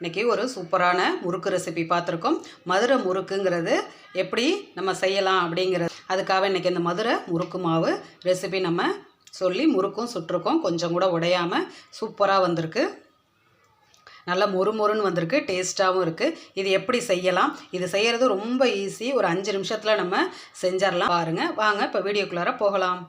இன்றைக்கி ஒரு சூப்பரான முறுக்கு ரெசிபி பார்த்துருக்கோம். மதுரை முறுக்குங்கிறது எப்படி நம்ம செய்யலாம் அப்படிங்கிறது. அதுக்காக இன்றைக்கி இந்த மதுரை முறுக்கு மாவு ரெசிபி நம்ம சொல்லி முறுக்கும் சுட்டிருக்கோம். கொஞ்சம் கூட உடையாமல் சூப்பராக வந்திருக்கு. நல்லா மொறுமொறுன்னு வந்திருக்கு. டேஸ்ட்டாகவும் இருக்குது இது எப்படி செய்யலாம்? இது செய்கிறது ரொம்ப ஈஸி ஒரு அஞ்சு நிமிஷத்தில் நம்ம செஞ்சிடலாம். பாருங்கள் வாங்க இப்போ வீடியோக்குள்ளார போகலாம்.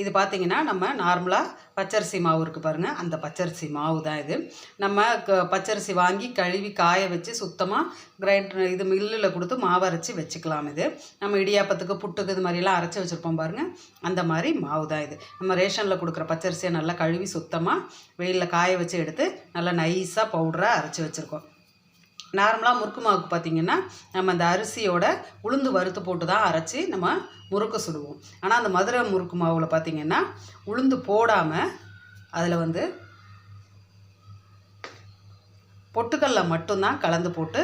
இது பார்த்திங்கன்னா நம்ம நார்மலாக பச்சரிசி மாவு இருக்குது பாருங்கள் அந்த பச்சரிசி மாவு தான் இது. நம்ம க பச்சரிசி வாங்கி கழுவி காய வச்சு சுத்தமாக கிரைண்டர் இது மில்லில் கொடுத்து மாவு அரைச்சி வச்சுக்கலாம் இது. நம்ம இடியாப்பத்துக்கு புட்டுக்கு இது மாதிரிலாம் அரைச்சி வச்சுருப்போம் பாருங்கள் அந்த மாதிரி மாவு தான் இது. நம்ம ரேஷனில் கொடுக்குற பச்சரிசியை நல்லா கழுவி சுத்தமாக வெயிலில் காய வச்சு எடுத்து நல்லா நைஸாக பவுடராக அரைச்சி வச்சுருக்கோம். நார்மலாக முறுக்கு மாவுக்கு பார்த்திங்கன்னா நம்ம அந்த அரிசியோட உளுந்து வறுத்து போட்டு தான் அரைச்சி நம்ம முறுக்கு சுடுவோம். ஆனால் அந்த மதுரை முறுக்கு மாவில் பார்த்திங்கன்னா உளுந்து போடாமல் அதில் வந்து பொட்டுக்கல்ல மட்டும்தான் கலந்து போட்டு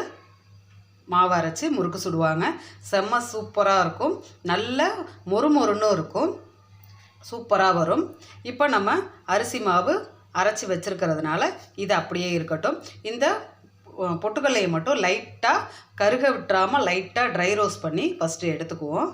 மாவு அரைச்சி முறுக்கு சுடுவாங்க. செம்ம சூப்பராக இருக்கும். நல்ல மொறுமொறுன்னு இருக்கும். சூப்பராக வரும். இப்போ நம்ம அரிசி மாவு அரைச்சி வச்சுருக்கிறதுனால இது அப்படியே இருக்கட்டும். இந்த பொட்டுக்கல்லையை மட்டும் லைட்டாக கருக விட்டுறாமல் லைட்டாக ட்ரை ரோஸ்ட் பண்ணி ஃபஸ்ட்டு எடுத்துக்குவோம்.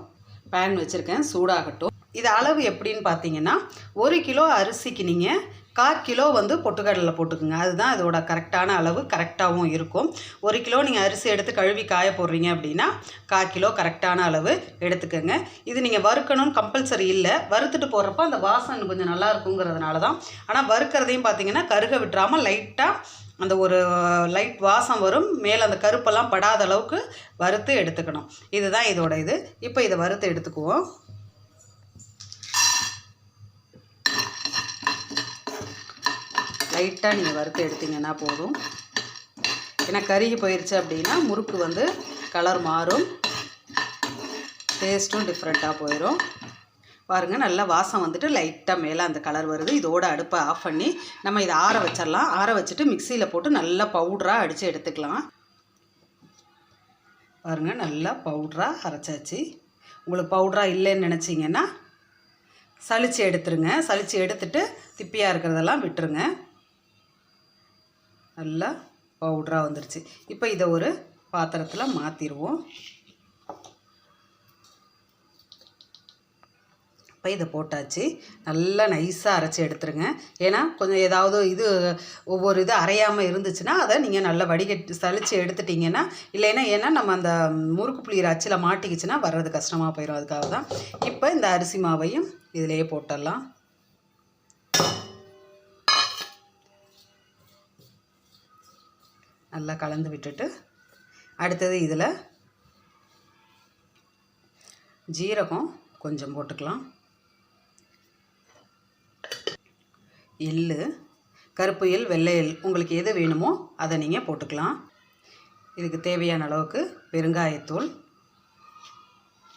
பேன் வச்சுருக்கேன் சூடாகட்டும். இது அளவு எப்படின்னு பார்த்தீங்கன்னா ஒரு கிலோ அரிசிக்கு நீங்கள் கால் கிலோ வந்து பொட்டுக்கடலை போட்டுக்குங்க. அதுதான் இதோட கரெக்டான அளவு கரெக்டாகவும் இருக்கும். ஒரு கிலோ நீங்கள் அரிசி எடுத்து கழுவி காய போடுறீங்க அப்படின்னா கால் கிலோ கரெக்டான அளவு எடுத்துக்கோங்க. இது நீங்கள் வறுக்கணும்னு கம்பல்சரி இல்லை. வறுத்துட்டு போடுறப்ப அந்த வாசனை கொஞ்சம் நல்லா இருக்குங்கிறதுனால தான் ஆனால் வறுக்கிறதையும் பார்த்தீங்கன்னா கருக விட்டுறாமல் லைட்டாக அந்த ஒரு லைட் வாசம் வரும். மேலே அந்த கருப்பெல்லாம் படாத அளவுக்கு வறுத்து எடுத்துக்கணும். இதுதான் இதோட இது. இப்போ இதை வறுத்து எடுத்துக்குவோம். லைட்டாக நீங்கள் வறுத்து எடுத்தீங்கன்னா போதும். ஏன்னா கருகி போயிடுச்சு அப்படின்னா முறுக்கு வந்து கலர் மாறும். டேஸ்ட்டும் டிஃப்ரெண்ட்டாக போயிடும் பாருங்கள் நல்லா வாசம் வந்துட்டு லைட்டாக மேலே அந்த கலர் வருது. இதோட அடுப்பை ஆஃப் பண்ணி நம்ம இதை ஆற வச்சிடலாம். ஆற வச்சுட்டு மிக்சியில் போட்டு நல்லா பவுட்ராக அடித்து எடுத்துக்கலாம். பாருங்கள் நல்லா பவுட்ராக அரைச்சாச்சு. உங்களுக்கு பவுட்ராக இல்லைன்னு நினச்சிங்கன்னா சளிச்சு எடுத்துருங்க. சளிச்சு எடுத்துட்டு திப்பியாக இருக்கிறதெல்லாம் விட்டுருங்க. நல்லா பவுட்ராக வந்துருச்சு. இப்போ இதை ஒரு பாத்திரத்தில் மாற்றிடுவோம் இப்போ இதை போட்டாச்சு. நல்லா நைஸாக அரைச்சி எடுத்துருங்க. ஏன்னா கொஞ்சம் ஏதாவது இது ஒவ்வொரு இது அரையாமல் இருந்துச்சுன்னா அதை நீங்கள் நல்லா வடிகட்டி சளிச்சு எடுத்துட்டிங்கன்னா இல்லைன்னா ஏன்னா நம்ம அந்த முறுக்கு புளியிற அச்சில் மாட்டிக்கிச்சுன்னா வர்றது கஷ்டமாக போயிடும் அதுக்காக தான் இப்போ இந்த அரிசி மாவையும் இதிலேயே போட்டுடலாம் நல்லா கலந்து விட்டுட்டு அடுத்தது இதில் ஜீரகம் கொஞ்சம் போட்டுக்கலாம். எள்ளு கருப்பு எள் வெள்ளை எள் உங்களுக்கு எது வேணுமோ அதை நீங்கள் போட்டுக்கலாம். இதுக்கு தேவையான அளவுக்கு பெருங்காயத்தூள்.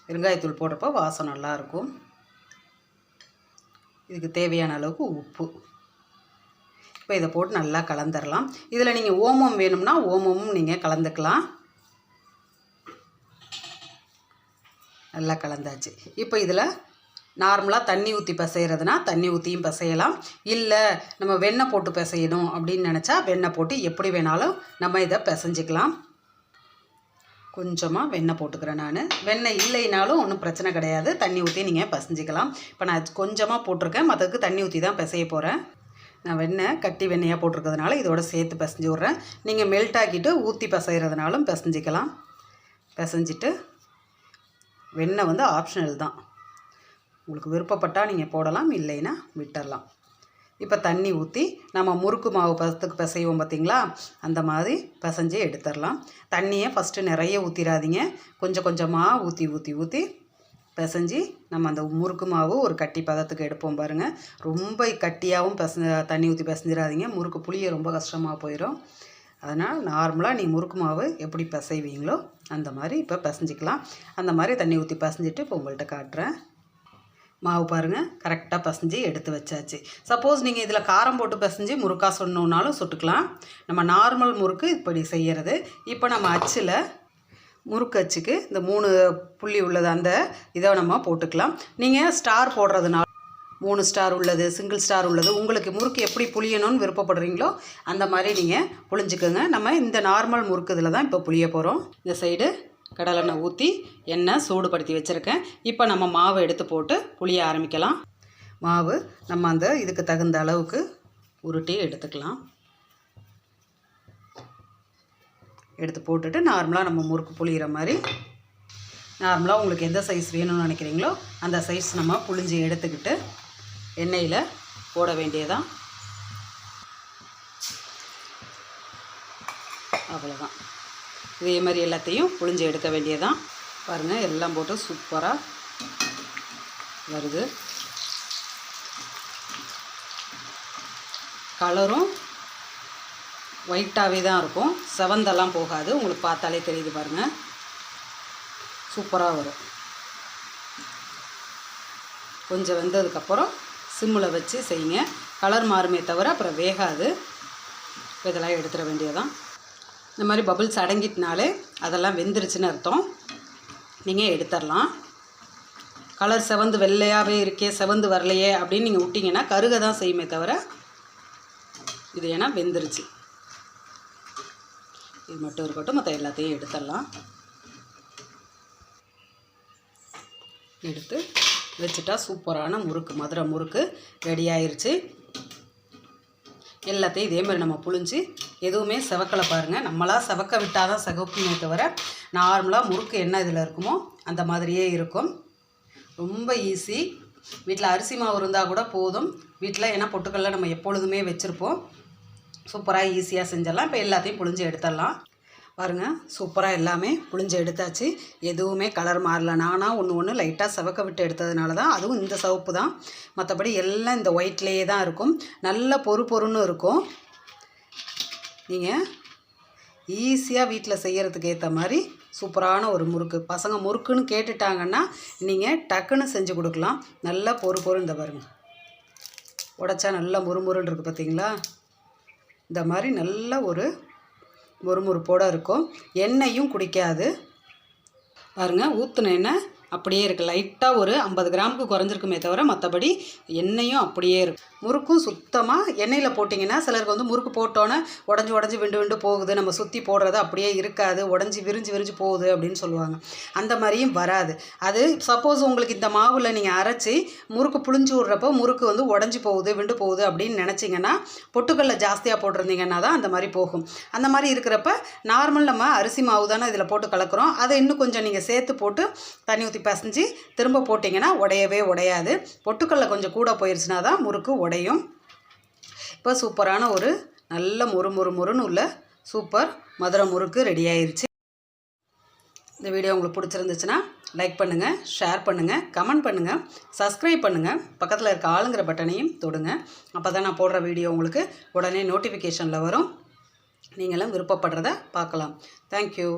பெருங்காயத்தூள் போடுறப்போ வாசம் நல்லாயிருக்கும் இதுக்கு தேவையான அளவுக்கு உப்பு. இப்போ இதை போட்டு நல்லா கலந்துடலாம் இதில் நீங்கள் ஓமம் வேணும்னா ஓமமும் நீங்கள் கலந்துக்கலாம். நல்லா கலந்தாச்சு. இப்போ இதில் நார்மலாக தண்ணி ஊற்றி பிசைகிறதுனா தண்ணி ஊற்றியும் பிசையலாம். இல்லை நம்ம வெண்ணெய் போட்டு பிசையணும் அப்படின்னு நினச்சா வெண்ணெய் போட்டு எப்படி வேணாலும் நம்ம இதை பிசைஞ்சிக்கலாம். கொஞ்சமாக வெண்ணெய் போட்டுக்கிறேன் நான். வெண்ணெய் இல்லைனாலும் ஒன்றும் பிரச்சனை கிடையாது. தண்ணி ஊற்றி நீங்கள் பிசைஞ்சிக்கலாம். இப்போ நான் கொஞ்சமாக போட்டிருக்கேன். மற்றதுக்கு தண்ணி ஊற்றி தான் பிசைய போகிறேன் நான் வெண்ணெய் கட்டி வெண்ணெயாக போட்டிருக்கிறதுனால இதோட சேர்த்து பிசைஞ்சு விட்றேன். நீங்கள் மெல்ட் ஆக்கிட்டு ஊற்றி பிசைகிறதுனாலும் பிசைஞ்சிக்கலாம். பிசைஞ்சிட்டு வெண்ணெய் வந்து ஆப்ஷனல் தான். உங்களுக்கு விருப்பப்பட்டால் நீங்கள் போடலாம் இல்லைன்னா விட்டுடலாம் இப்போ தண்ணி ஊற்றி நம்ம முறுக்கு மாவு பதத்துக்கு பிசைவோம் பார்த்திங்களா அந்த மாதிரி பிசைஞ்சு எடுத்துடலாம் தண்ணியை ஃபஸ்ட்டு நிறைய ஊற்றிடாதீங்க கொஞ்சம் கொஞ்சமாக ஊற்றி ஊற்றி ஊற்றி பிசைஞ்சு நம்ம அந்த முறுக்கு மாவு ஒரு கட்டி பதத்துக்கு எடுப்போம் பாருங்கள் ரொம்ப கட்டியாகவும் பிச தண்ணி ஊற்றி பிசைஞ்சிடாதீங்க முறுக்கு புளிய ரொம்ப கஷ்டமாக போயிடும் அதனால் நார்மலாக நீ முறுக்கு மாவு எப்படி பிசைவீங்களோ அந்த மாதிரி இப்போ பிசைஞ்சிக்கலாம். அந்த மாதிரி தண்ணி ஊற்றி பிசைஞ்சிட்டு இப்போ உங்கள்கிட்ட காட்டுறேன். மாவு பாருங்கள் கரெக்டாக பசைஞ்சு எடுத்து வச்சாச்சு. சப்போஸ் நீங்கள் இதில் காரம் போட்டு பசைஞ்சு முறுக்கா சொன்னோன்னாலும் சுட்டுக்கலாம். நம்ம நார்மல் முறுக்கு இப்படி செய்கிறது இப்போ நம்ம அச்சில் முறுக்கு அச்சுக்கு இந்த மூணு புள்ளி உள்ளது அந்த இதை நம்ம போட்டுக்கலாம். நீங்கள் ஸ்டார் போடுறதுனால மூணு ஸ்டார் உள்ளது சிங்கிள் ஸ்டார் உள்ளது உங்களுக்கு முறுக்கு எப்படி புளியணும்னு விருப்பப்படுறீங்களோ அந்த மாதிரி நீங்கள் புளிஞ்சுக்கோங்க நம்ம இந்த நார்மல் முறுக்கு இதில் தான் இப்போ புளிய போகிறோம் இந்த சைடு கடலெண்ணெய் ஊற்றி எண்ணெய் சூடுபடுத்தி வச்சுருக்கேன். இப்போ நம்ம மாவு எடுத்து போட்டு புளிய ஆரம்பிக்கலாம். மாவு நம்ம அந்த இதுக்கு தகுந்த அளவுக்கு உருட்டி எடுத்துக்கலாம். எடுத்து போட்டுட்டு நார்மலாக நம்ம முறுக்கு புளிகிற மாதிரி நார்மலாக உங்களுக்கு எந்த சைஸ் வேணும்னு நினைக்கிறீங்களோ அந்த சைஸ் நம்ம புளிஞ்சு எடுத்துக்கிட்டு எண்ணெயில் போட வேண்டியதான் அவ்வளோதான் இதே மாதிரி எல்லாத்தையும் புளிஞ்சு எடுக்க வேண்டியதான் பாருங்கள் எல்லாம் போட்டு சூப்பராக வருது. கலரும் ஒயிட்டாகவே தான் இருக்கும். செவந்தெல்லாம் போகாது. உங்களுக்கு பார்த்தாலே தெரியுது பாருங்கள் சூப்பராக வரும். கொஞ்சம் வெந்ததுக்கப்புறம் சிம்மில் வச்சு செய்யுங்க. கலர் மாறுமே தவிர அப்புறம் வேகாது. இதெல்லாம் எடுத்துட வேண்டியதான் இந்த மாதிரி பபுள்ஸ் அடங்கிட்டனாலே அதெல்லாம் வெந்துருச்சுன்னு அர்த்தம். நீங்கள் எடுத்துடலாம் கலர் செவந்து வெள்ளையாகவே இருக்கே செவந்து வரலையே அப்படின்னு நீங்கள் விட்டிங்கன்னா கருக தான் செய்யுமே தவிர இது ஏன்னா வெந்துருச்சு. இது மட்டும் இருக்கட்டும் மற்ற எல்லாத்தையும் எடுத்துடலாம் எடுத்து வச்சுட்டா சூப்பரான முறுக்கு மதுரை முறுக்கு ரெடி ஆயிடுச்சு எல்லாத்தையும் இதே மாதிரி நம்ம புழிஞ்சு எதுவுமே செவக்கலை பாருங்கள் நம்மளாக செவக்க விட்டால் தான் செவக்குமே தவிர நார்மலாக முறுக்கு என்ன இதில் இருக்குமோ அந்த மாதிரியே இருக்கும். ரொம்ப ஈஸி வீட்டில் அரிசி மாவு இருந்தால் கூட போதும். வீட்டில் ஏன்னா பொட்டுக்கல்ல நம்ம எப்பொழுதுமே வச்சுருப்போம். சூப்பராக ஈஸியாக செஞ்சிடலாம். இப்போ எல்லாத்தையும் புழிஞ்சு எடுத்துடலாம். பாருங்கள் சூப்பராக எல்லாமே புழிஞ்சு எடுத்தாச்சு. எதுவுமே கலர் மாறல. நானாக ஒன்று ஒன்று லைட்டாக செவக்க விட்டு எடுத்ததுனால தான் அதுவும் இந்த சிவப்பு தான். மற்றபடி எல்லாம் இந்த ஒயிட்லேயே தான் இருக்கும். நல்ல பொறு பொறுன்னு இருக்கும். நீங்கள் ஈஸியாக வீட்டில் செய்கிறதுக்கு ஏற்ற மாதிரி சூப்பரான ஒரு முறுக்கு. பசங்க முறுக்குன்னு கேட்டுட்டாங்கன்னா நீங்கள் டக்குன்னு செஞ்சு கொடுக்கலாம். நல்லா பொறு பொறு இந்த பாருங்க. உடச்சா நல்லா முறுமுறுன்னு இருக்குது பார்த்தீங்களா இந்த மாதிரி நல்ல ஒரு முறுமுறுப்போடு இருக்கும். எண்ணெயும் குடிக்காது. பாருங்கள் ஊற்றுன எண்ணெய் அப்படியே இருக்குது லைட்டாக ஒரு ஐம்பது கிராமுக்கு குறைஞ்சிருக்குமே தவிர மற்றபடி எண்ணெயும் அப்படியே இருக்கும் முறுக்கும் சுத்தமாக எண்ணெயில் போட்டிங்கன்னா சிலருக்கு வந்து முறுக்கு போட்டோன்னே உடஞ்சி உடஞ்சி விண்டு விண்டு போகுது. நம்ம சுற்றி போடுறது அப்படியே இருக்காது. உடஞ்சி விரிஞ்சு விரிஞ்சு போகுது அப்படின்னு சொல்லுவாங்க. அந்த மாதிரியும் வராது. அது சப்போஸ் உங்களுக்கு இந்த மாவில் நீங்கள் அரைச்சி முறுக்கு புளிஞ்சு விட்றப்போ முறுக்கு வந்து உடஞ்சி போகுது விண்டு போகுது அப்படின்னு நினச்சிங்கன்னா பொட்டுக்கல்ல ஜாஸ்தியாக போட்டிருந்தீங்கன்னா தான் அந்த மாதிரி போகும். அந்த மாதிரி இருக்கிறப்ப நார்மல் நம்ம அரிசி மாவு தானே இதில் போட்டு கலக்கிறோம். அதை இன்னும் கொஞ்சம் நீங்கள் சேர்த்து போட்டு தண்ணி ஊற்றி பசைஞ்சு திரும்ப போட்டிங்கன்னா உடையவே உடையாது. பொட்டுக்கல்ல கொஞ்சம் கூட போயிடுச்சுனா தான் முறுக்கு உடையும். இப்போ சூப்பரான ஒரு நல்ல முறு முறு முறுன்னு உள்ள சூப்பர் மதுரை முறுக்கு ரெடி ஆயிடுச்சு இந்த வீடியோ உங்களுக்கு பிடிச்சிருந்துச்சுன்னா லைக் பண்ணுங்கள் ஷேர் பண்ணுங்கள் கமெண்ட் பண்ணுங்கள் சப்ஸ்கிரைப் பண்ணுங்கள் பக்கத்தில் இருக்க ஆளுங்கிற பட்டனையும் தொடுங்க. அப்போ தான் நான் போடுற வீடியோ உங்களுக்கு உடனே நோட்டிஃபிகேஷனில் வரும். நீங்களும் விருப்பப்படுறத பார்க்கலாம். தேங்க்யூ